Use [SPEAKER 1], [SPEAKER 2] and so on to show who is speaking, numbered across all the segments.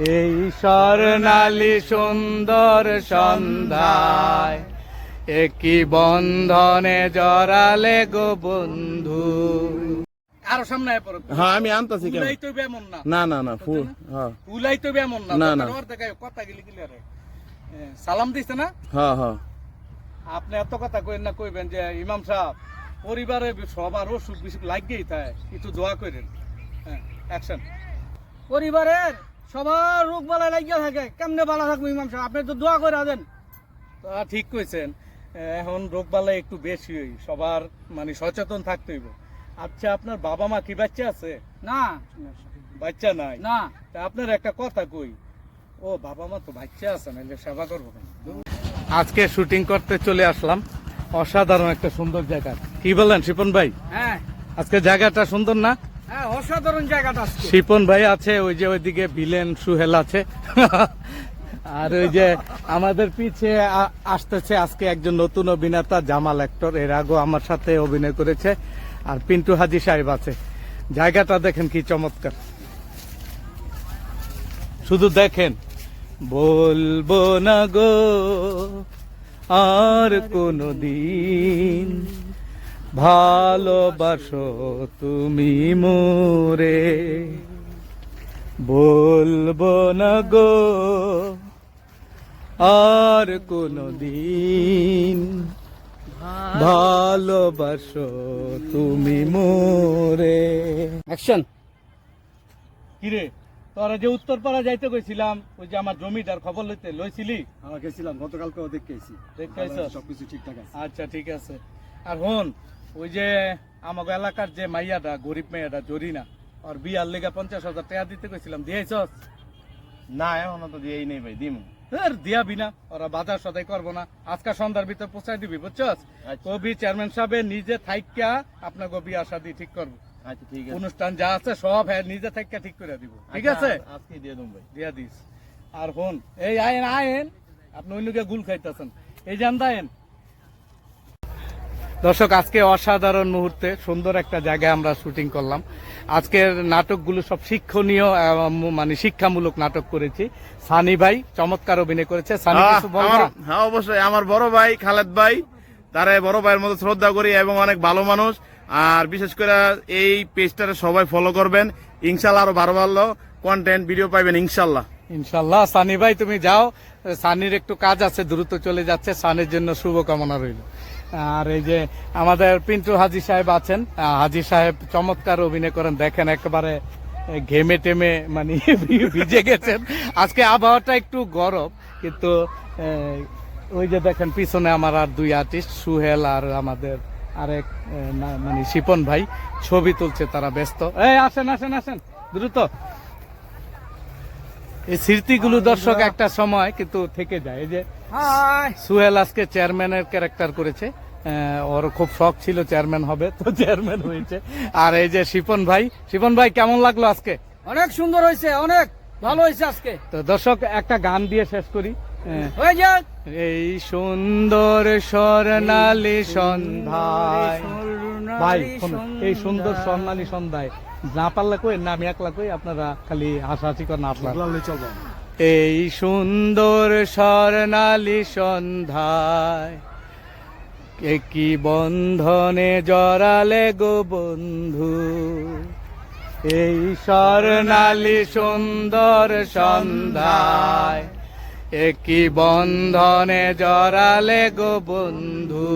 [SPEAKER 1] এই স্বর্ণালী সুন্দর সন্ধ্যায় একই বন্ধনে জড়ালে গো বন্ধু। আরও সামনে আয় পড়ো
[SPEAKER 2] হ্যাঁ আমি আনতাছি কেন?
[SPEAKER 1] উলাই তো বেমন না।
[SPEAKER 2] না না না ফুল হ্যাঁ।
[SPEAKER 1] উলাই তো বেমন না।
[SPEAKER 2] না, না।
[SPEAKER 1] তোমার দেখায় কথা গেলি গেলি সালাম দিছে না?
[SPEAKER 2] হ্যাঁ হ্যাঁ।
[SPEAKER 1] আপনি এত কথা কইেন না কইবেন যে ইমাম সাহেব পরিবারে সবার অসুখ বিসুখ লাগেই তাই একটু দোয়া করেন। হ্যাঁ অ্যাকশন
[SPEAKER 3] পরিবারের সবার রোগ বালা লাগিয়ে থাকে। কেমনে বালা থাকব ইমাম সাহেব? আপনি তো দোয়া করে দেন।
[SPEAKER 1] তা ঠিক কইছেন। এখন রোগবালা একটু বেশি হই সবার মানে সচেতন থাকতে হইব। আচ্ছা আপনার বাবা মা কি বাচ্চা আছে?
[SPEAKER 3] না।
[SPEAKER 1] বাচ্চা নাই?
[SPEAKER 3] না।
[SPEAKER 1] তা আপনার একটা কথা কই ও বাবা মা তো বাচ্চা আছে নাহলে সেবা করব? আজকে শুটিং করতে চলে আসলাম। অসাধারণ একটা সুন্দর জায়গা। কি বলেন শিপন ভাই?
[SPEAKER 3] হ্যাঁ।
[SPEAKER 1] আজকে জায়গাটা সুন্দর না?
[SPEAKER 3] অসাধারণ জায়গাটা
[SPEAKER 1] শিপন ভাই আছে, ওই যে ওইদিকে ভিলেন সুহেল আছে। আর ওই যে আমাদের পিছে আসতেছে আজকে একজন নতুন অভিনেতা, জামাল অ্যাক্টর এর আগেও আমার সাথে অভিনয় করেছে, আর পিন্টু হাজি সাহেব আছে। জায়গাটা দেখেন কি চমৎকার। শুধু দেখেন। বলব না গো, আর কোনো দিন ভালোবাসো তুমি মোরে। বলব না গো আর কোনো দিন ভালোবাসো তুমি মোরে।
[SPEAKER 3] অ্যাকশন
[SPEAKER 1] কিরে তোরা যে উত্তরপাড়া যাইতে কইছিলাম ওই যে আমার জমিটার খবর লইতে লইছিলি?
[SPEAKER 4] আমরা গেছিলাম গতকালকে দেখে
[SPEAKER 1] দেখতে আইছস?
[SPEAKER 4] সবকিছু ঠিকঠাক আছে।
[SPEAKER 1] আচ্ছা ঠিক আছে। আর হন ওই যে আমাকে এলাকার যে মাইয়াটা গরিব মেয়েটা জরিনা আর বিয়ার লেগে পঞ্চাশ হাজার টাকা দিতে কইছিলাম দিয়েছস?
[SPEAKER 2] না এখনও তো দিয়েই নেই ভাই দিম।
[SPEAKER 1] আর দিয়াবি না ওরা বাজার সদাই করব না। আজকে সন্ধ্যার ভিতর পৌঁছাই দিবি বুঝছস?
[SPEAKER 2] আচ্ছা।
[SPEAKER 1] কবি চেয়ারম্যান সাহেব নিজে থাইকা আপনাকে বিয়া শাদি ঠিক করব।
[SPEAKER 2] আচ্ছা ঠিক আছে।
[SPEAKER 1] অনুষ্ঠান যা আছে সব হ্যাঁ নিজে থাইকা ঠিক করে দিব ঠিক
[SPEAKER 2] আচ্ছা,
[SPEAKER 1] আছে?
[SPEAKER 2] আজকে দিয়ে দেবো ভাই।
[SPEAKER 1] দিয়া দিস। আর হন এই আয়েন আয়েন আপনি অন্যকে গুল খাইতেছেন। এই জান দায়েন দর্শক আজকে অসাধারণ মুহূর্তে সুন্দর একটা জায়গায় আমরা শুটিং করলাম। আজকের নাটকগুলো সব শিক্ষণীয় মানে শিক্ষামূলক নাটক করেছি। সানি ভাই চমৎকার অভিনয় করেছে। সানি
[SPEAKER 2] হ্যাঁ,
[SPEAKER 1] কিছু
[SPEAKER 2] হ্যাঁ অবশ্যই। আমার বড় ভাই খালেদ ভাই তারা বড় ভাইয়ের মতো শ্রদ্ধা করি এবং অনেক ভালো মানুষ। আর বিশেষ করে এই পেজটারে সবাই ফলো করবেন। ইনশাল্লাহ আরও ভালো ভালো কন্টেন্ট ভিডিও পাইবেন ইনশাল্লাহ।
[SPEAKER 1] ইনশাল্লাহ। সানি ভাই তুমি যাও। সানির একটু কাজ আছে দ্রুত চলে যাচ্ছে। সানির জন্য শুভকামনা রইল। আর এই যে আমাদের পিন্টু হাজি সাহেব আছেন হাজি সাহেব চমৎকার অভিনয় করেন। দেখেন একেবারে ঘেমে টেমে মানে ভিজে গেছেন। আজকে আবহাওয়াটা একটু গরম, কিন্তু ওই যে দেখেন, পিছনে আমার আর দুই আর্টিস্ট সুহেল আর আমাদের আরেক মানে শিপন ভাই, ছবি তুলছে, তারা ব্যস্ত। এই, আসেন আসেন আসেন, দ্রুত। এই স্মৃতিগুলো দর্শক একটা সময় কিন্তু থেকে যায়। এই যে সুহেল আজকে চেয়ারম্যানের ক্যারেক্টার করেছে। ওর খুব শখ ছিল চেয়ারম্যান হবে তো চেয়ারম্যান হয়েছে। আর এই যে শিপন ভাই শিপন ভাই কেমন লাগল আজকে?
[SPEAKER 3] অনেক সুন্দর হয়েছে অনেক ভালো হয়েছে আজকে।
[SPEAKER 1] তো দর্শক একটা গান দিয়ে শেষ করি।
[SPEAKER 3] হয়ে যাক।
[SPEAKER 1] এই সুন্দর স্বর্ণালী সন্ধ্যায়। ভাই শোনো, এই সুন্দর স্বর্ণালী সন্ধ্যায়। না পারলে কই না আমি একলা কই আপনারা খালি হাসাহাসি করেন আপনার।
[SPEAKER 4] লাগলে চলবো
[SPEAKER 1] এই সুন্দর স্বর্ণালী সন্ধ্যায়। একই বন্ধনে জড়ালে গো বন্ধু? এই স্বর্ণালী সুন্দর সন্ধ্যায় একই বন্ধনে জড়ালে গো বন্ধু?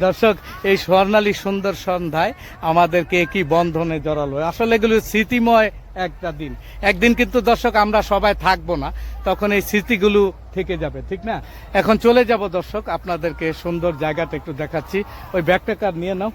[SPEAKER 1] দর্শক, এই স্বর্ণালী সুন্দর সন্ধ্যায় আমাদেরকে কি বন্ধনে জড়ালো? আসলে এগুলো স্মৃতিময় একটা দিন। একদিন কিন্তু দর্শক, আমরা সবাই থাকব না, তখন এই স্মৃতিগুলো থেকে যাবে, ঠিক না? এখন চলে যাব দর্শক, আপনাদেরকে সুন্দর জায়গাটা একটু দেখাচ্ছি। ওই ব্যাগটা নিয়ে নাও।